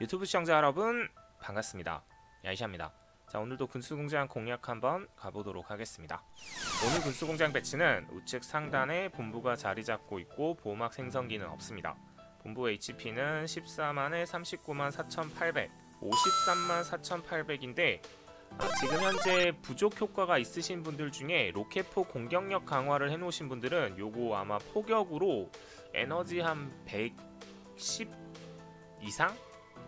유튜브 시청자 여러분 반갑습니다. 야이샤입니다. 자 오늘도 군수공장 공략 한번 가보도록 하겠습니다. 오늘 군수공장 배치는 우측 상단에 본부가 자리 잡고 있고 보호막 생성기는 없습니다. 본부 HP는 14만에 39만 4,800, 53만 4,800인데 아, 지금 현재 부족 효과가 있으신 분들 중에 로켓포 공격력 강화를 해놓으신 분들은 요거 아마 포격으로 에너지 한 110 이상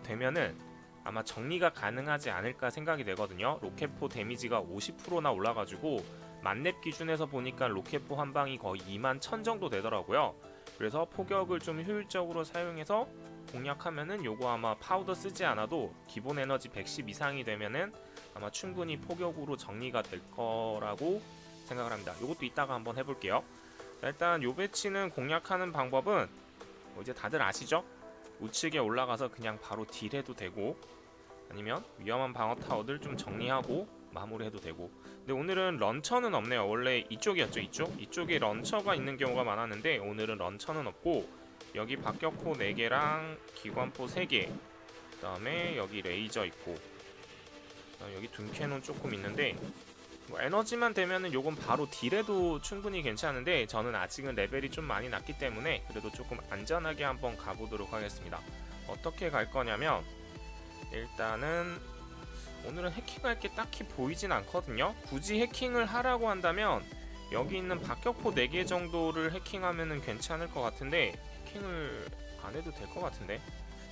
되면은 아마 정리가 가능하지 않을까 생각이 되거든요. 로켓포 데미지가 50%나 올라가지고 만렙 기준에서 보니까 로켓포 한 방이 거의 2만 1000 정도 되더라고요. 그래서 포격을 좀 효율적으로 사용해서 공략하면은 요거 아마 파우더 쓰지 않아도 기본 에너지 110 이상이 되면은 아마 충분히 포격으로 정리가 될 거라고 생각을 합니다. 요것도 이따가 한번 해볼게요. 자, 일단 요 배치는 공략하는 방법은 뭐 이제 다들 아시죠? 우측에 올라가서 그냥 바로 딜해도 되고 아니면 위험한 방어 타워들 좀 정리하고 마무리해도 되고 근데 오늘은 런처는 없네요 원래 이쪽이었죠 이쪽? 이쪽에 런처가 있는 경우가 많았는데 오늘은 런처는 없고 여기 박격포 4개랑 기관포 3개 그 다음에 여기 레이저 있고 여기 둠캐논 조금 있는데 뭐 에너지만 되면은 요건 바로 딜해도 충분히 괜찮은데 저는 아직은 레벨이 좀 많이 낮기 때문에 그래도 조금 안전하게 한번 가보도록 하겠습니다. 어떻게 갈 거냐면 일단은 오늘은 해킹할 게 딱히 보이진 않거든요. 굳이 해킹을 하라고 한다면 여기 있는 박격포 4개 정도를 해킹하면은 괜찮을 것 같은데 해킹을 안 해도 될 것 같은데?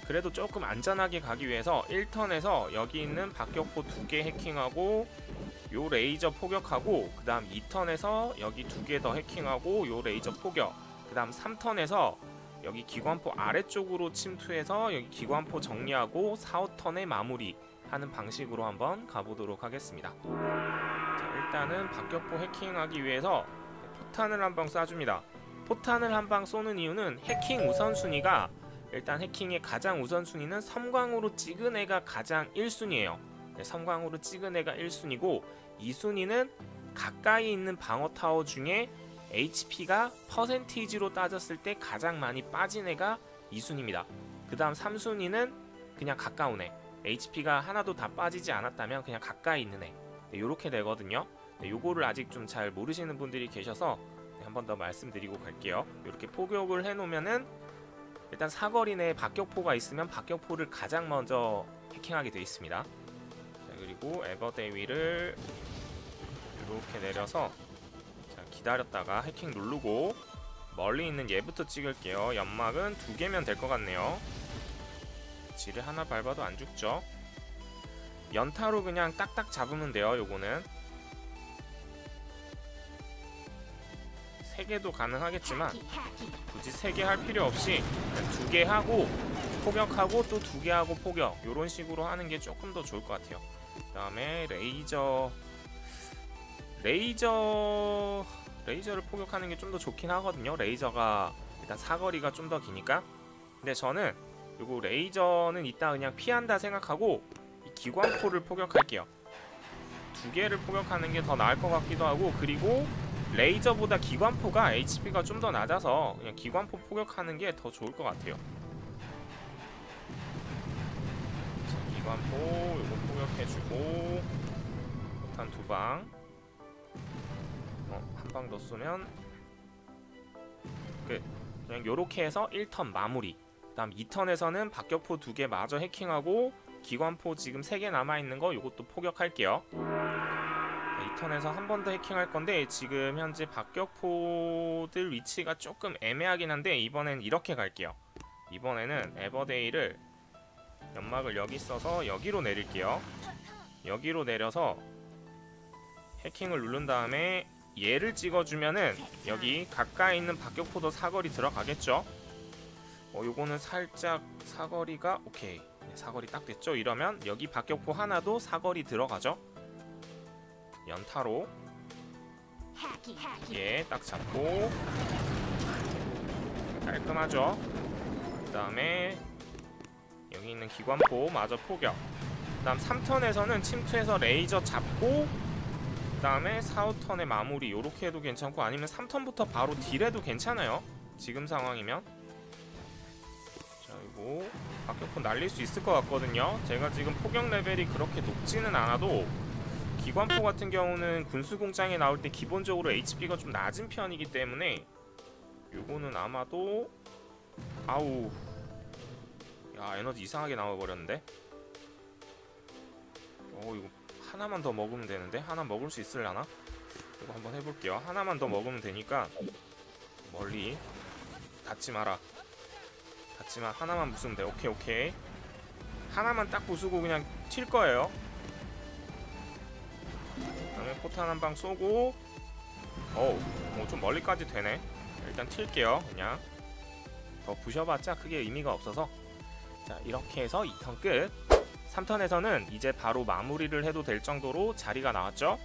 그래도 조금 안전하게 가기 위해서 1턴에서 여기 있는 박격포 2개 해킹하고 요 레이저 포격하고 그 다음 2턴에서 여기 두 개 더 해킹하고 요 레이저 포격 그 다음 3턴에서 여기 기관포 아래쪽으로 침투해서 여기 기관포 정리하고 4, 5턴의 마무리 하는 방식으로 한번 가보도록 하겠습니다. 자 일단은 박격포 해킹하기 위해서 포탄을 한 방 쏴줍니다. 포탄을 한 방 쏘는 이유는 해킹 우선순위가 일단 해킹의 가장 우선순위는 섬광으로 찍은 애가 가장 1순위예요. 네, 섬광으로 찍은 애가 1순위고 2순위는 가까이 있는 방어 타워 중에 HP가 퍼센티지로 따졌을 때 가장 많이 빠진 애가 2순위입니다. 그 다음 3순위는 그냥 가까운 애. HP가 하나도 다 빠지지 않았다면 그냥 가까이 있는 애. 네, 요렇게 되거든요. 네, 요거를 아직 좀 잘 모르시는 분들이 계셔서 네, 한번 더 말씀드리고 갈게요. 이렇게 포격을 해놓으면은 일단 사거리 내에 박격포가 있으면 박격포를 가장 먼저 해킹하게 되어 있습니다. 자, 그리고 에버데위를 이렇게 내려서 자, 기다렸다가 해킹 누르고 멀리 있는 얘부터 찍을게요. 연막은 두 개면 될 것 같네요. 지를 하나 밟아도 안 죽죠. 연타로 그냥 딱딱 잡으면 돼요. 요거는 세 개도 가능하겠지만 굳이 세 개 할 필요 없이 두 개 하고 포격하고 또 두 개 하고 포격 요런 식으로 하는 게 조금 더 좋을 것 같아요. 그 다음에 레이저 레이저 레이저를 포격하는 게 좀 더 좋긴 하거든요. 레이저가 일단 사거리가 좀 더 기니까. 근데 저는 요거 레이저는 이따 그냥 피한다 생각하고 이 기관포를 포격할게요. 두 개를 포격하는 게 더 나을 것 같기도 하고 그리고 레이저보다 기관포가 HP가 좀 더 낮아서 그냥 기관포 포격하는 게 더 좋을 것 같아요. 자, 기관포 요거 포격해주고 포탄 두 방. 어, 한 방 더 쏘면 끝. 그냥 요렇게 해서 1턴 마무리. 그 다음 2턴에서는 박격포 두 개 마저 해킹하고 기관포 지금 3개 남아 있는 거 요것도 포격할게요. 2턴에서 한 번 더 해킹할 건데 지금 현재 박격포들 위치가 조금 애매하긴 한데 이번엔 이렇게 갈게요. 이번에는 에버데이를 연막을 여기 써서 여기로 내릴게요. 여기로 내려서 해킹을 누른 다음에 얘를 찍어주면은 여기 가까이 있는 박격포도 사거리 들어가겠죠? 어, 요거는 살짝 사거리가 오케이 네, 사거리 딱 됐죠? 이러면 여기 박격포 하나도 사거리 들어가죠? 연타로 예, 딱 잡고 깔끔하죠? 그 다음에 있는 기관포 마저 포격. 그 다음 3턴에서는 침투해서 레이저 잡고 그 다음에 4, 5턴의 마무리. 요렇게 해도 괜찮고 아니면 3턴부터 바로 딜해도 괜찮아요. 지금 상황이면. 자 이거 박격포 날릴 수 있을 것 같거든요. 제가 지금 포격 레벨이 그렇게 높지는 않아도 기관포 같은 경우는 군수공장에 나올 때 기본적으로 HP가 좀 낮은 편이기 때문에 요거는 아마도 아우 야 에너지 이상하게 나와버렸는데? 어 이거 하나만 더 먹으면 되는데? 하나 먹을 수 있을라나? 이거 한번 해볼게요. 하나만 더 먹으면 되니까 멀리 닿지 마라. 닿지 마. 하나만 부수면 돼. 오케이 오케이. 하나만 딱 부수고 그냥 튈 거예요. 그다음에 포탄 한 방 쏘고. 어우 어, 좀 멀리까지 되네. 일단 튈게요 그냥. 더 부셔봤자 크게 의미가 없어서 자 이렇게 해서 2턴 끝. 3턴에서는 이제 바로 마무리를 해도 될 정도로 자리가 나왔죠?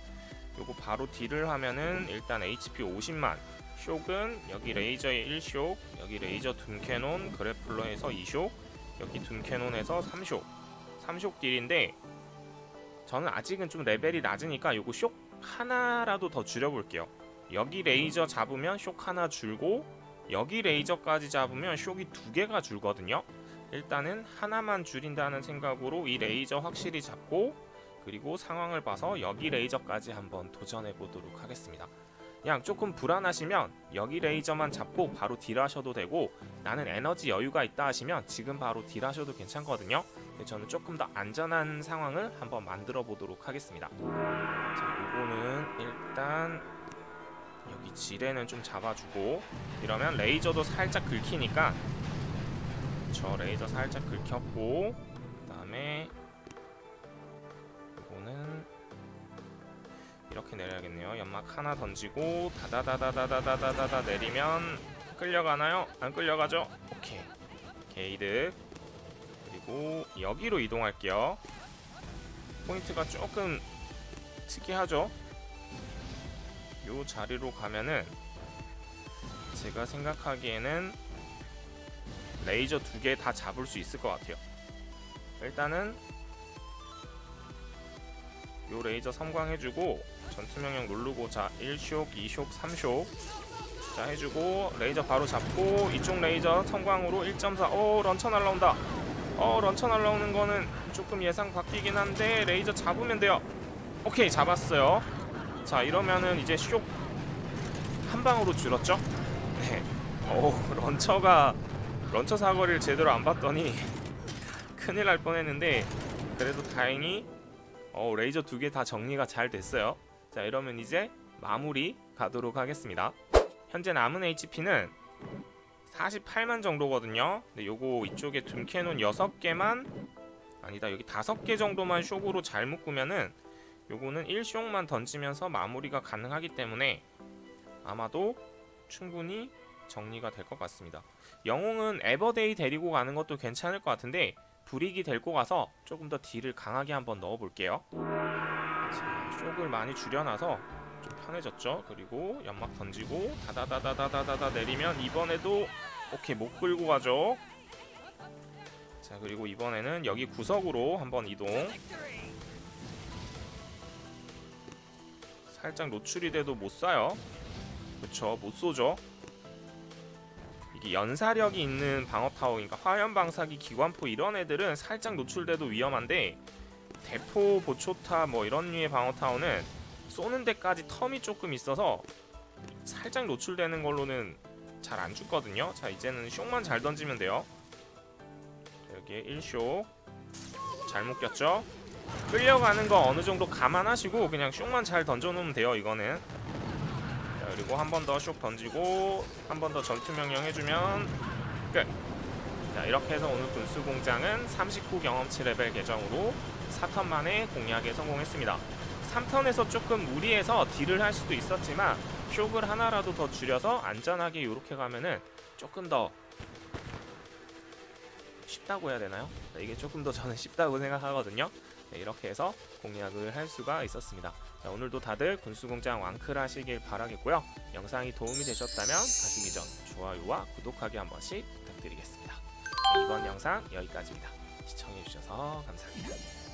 요거 바로 딜을 하면은 일단 HP 50만. 쇼은 여기 레이저에 1쇼 여기 레이저 둠캐논 그래플러에서 2쇼 여기 둠캐논에서 3쇼. 3쇼 딜인데 저는 아직은 좀 레벨이 낮으니까 요거 쇼 하나라도 더 줄여볼게요. 여기 레이저 잡으면 쇼 하나 줄고 여기 레이저까지 잡으면 쇼이 두 개가 줄거든요 일단은 하나만 줄인다는 생각으로 이 레이저 확실히 잡고 그리고 상황을 봐서 여기 레이저까지 한번 도전해 보도록 하겠습니다. 그냥 조금 불안하시면 여기 레이저만 잡고 바로 딜하셔도 되고 나는 에너지 여유가 있다 하시면 지금 바로 딜하셔도 괜찮거든요. 저는 조금 더 안전한 상황을 한번 만들어 보도록 하겠습니다. 자, 이거는 일단 여기 지뢰는 좀 잡아주고 이러면 레이저도 살짝 긁히니까 저 레이저 살짝 긁혔고 그 다음에 이거는 이렇게 내려야겠네요. 연막 하나 던지고 다다다다다다다다다 내리면 끌려가나요? 안 끌려가죠? 오케이 게이드 그리고 여기로 이동할게요. 포인트가 조금 특이하죠? 요 자리로 가면은 제가 생각하기에는 레이저 두 개 다 잡을 수 있을 것 같아요. 일단은 요 레이저 섬광해주고 전투 명령 누르고 자 1쇼, 2쇼, 3쇼 자 해주고 레이저 바로 잡고 이쪽 레이저 섬광으로 1.4어 런처 날라온다. 어 런처 날라오는 거는 조금 예상 바뀌긴 한데 레이저 잡으면 돼요. 오케이 잡았어요. 자 이러면은 이제 쇼한 방으로 줄었죠? 네오 런처가 런처 사거리를 제대로 안 봤더니 큰일 날 뻔했는데 그래도 다행히 어, 레이저 두 개 다 정리가 잘 됐어요. 자 이러면 이제 마무리 가도록 하겠습니다. 현재 남은 HP는 48만 정도거든요. 근데 요거 이쪽에 둠캐논 6개만 아니다 여기 5개 정도만 쇼으로 잘 묶으면은 요거는 1쇼만 던지면서 마무리가 가능하기 때문에 아마도 충분히 정리가 될 것 같습니다. 영웅은 에버데이 데리고 가는 것도 괜찮을 것 같은데 불이익이 데리고 가서 조금 더 딜을 강하게 한번 넣어볼게요. 자, 쇼을 많이 줄여놔서 좀 편해졌죠. 그리고 연막 던지고 다다다다다다다 내리면 이번에도 오케이 못 끌고 가죠. 자 그리고 이번에는 여기 구석으로 한번 이동. 살짝 노출이 돼도 못 쏴요. 그쵸 못 쏘죠. 연사력이 있는 방어 타워, 그러니까 화염 방사기, 기관포 이런 애들은 살짝 노출돼도 위험한데 대포, 보초타 뭐 이런 류의 방어 타워는 쏘는 데까지 텀이 조금 있어서 살짝 노출되는 걸로는 잘 안 죽거든요. 자 이제는 쇼만 잘 던지면 돼요. 여기에 1쇼 잘 묶였죠? 끌려가는 거 어느 정도 감안하시고 그냥 쇼만 잘 던져놓으면 돼요. 이거는 자, 그리고 한 번더쇼 던지고 한 번 더 전투 명령 해주면 끝. 자 이렇게 해서 오늘 군수 공장은 39 경험치 레벨 계정으로 4턴 만에 공략에 성공했습니다. 3턴에서 조금 무리해서 딜을 할 수도 있었지만 쇼을 하나라도 더 줄여서 안전하게 이렇게 가면은 조금 더 쉽다고 해야 되나요? 네, 이게 조금 더 저는 쉽다고 생각하거든요. 네, 이렇게 해서 공략을 할 수가 있었습니다. 자, 오늘도 다들 군수공장 왕클 하시길 바라겠고요. 영상이 도움이 되셨다면 가시기 전 좋아요와 구독하기 한 번씩 부탁드리겠습니다. 네, 이번 영상 여기까지입니다. 시청해주셔서 감사합니다.